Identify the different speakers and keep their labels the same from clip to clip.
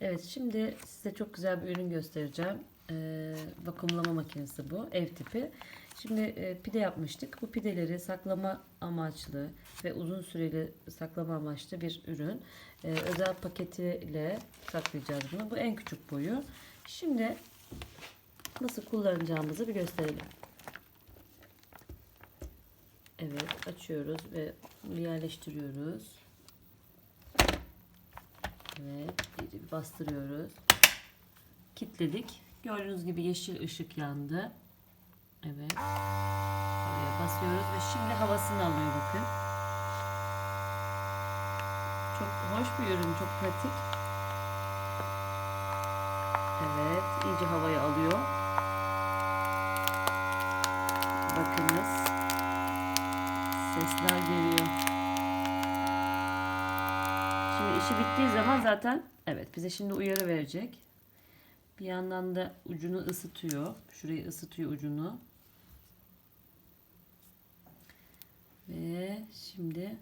Speaker 1: Evet şimdi size çok güzel bir ürün göstereceğim. Ee, vakumlama makinesi bu. Ev tipi. Şimdi e, pide yapmıştık. Bu pideleri saklama amaçlı ve uzun süreli saklama amaçlı bir ürün. Ee, özel paketiyle saklayacağız bunu. Bu en küçük boyu. Şimdi nasıl kullanacağımızı bir gösterelim. Evet açıyoruz ve yerleştiriyoruz. Evet, bir bastırıyoruz. Kilitledik. Gördüğünüz gibi yeşil ışık yandı. Evet. Buraya basıyoruz ve şimdi havasını alıyor bakın. Çok hoş bir ürün, çok pratik. Evet, iyice havayı alıyor. Bakınız. Sesler geliyor. Şimdi işi bittiği zaman zaten evet bize şimdi uyarı verecek. Bir yandan da ucunu ısıtıyor. Şurayı ısıtıyor ucunu. Ve şimdi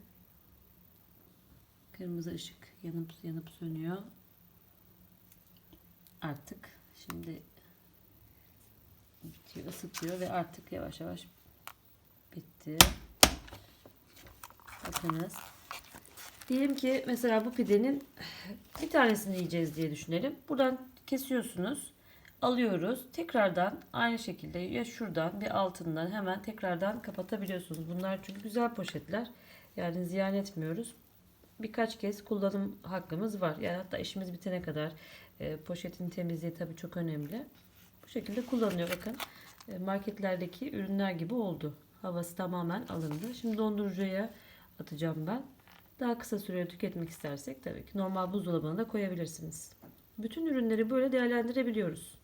Speaker 1: kırmızı ışık yanıp yanıp sönüyor. Artık şimdi bitiyor, ısıtıyor ve artık yavaş yavaş bitti. Bakınız. Diyelim ki mesela bu pidenin bir tanesini yiyeceğiz diye düşünelim. Buradan kesiyorsunuz. Alıyoruz. Tekrardan aynı şekilde ya şuradan bir altından hemen tekrardan kapatabiliyorsunuz. Bunlar çünkü güzel poşetler. Yani ziyan etmiyoruz. Birkaç kez kullanım hakkımız var. Yani hatta işimiz bitene kadar e, poşetin temizliği tabii çok önemli. Bu şekilde kullanılıyor. Bakın e, marketlerdeki ürünler gibi oldu. Havası tamamen alındı. Şimdi dondurucuya atacağım ben. Daha kısa sürede tüketmek istersek tabii ki normal buzdolabına da koyabilirsiniz. Bütün ürünleri böyle değerlendirebiliyoruz.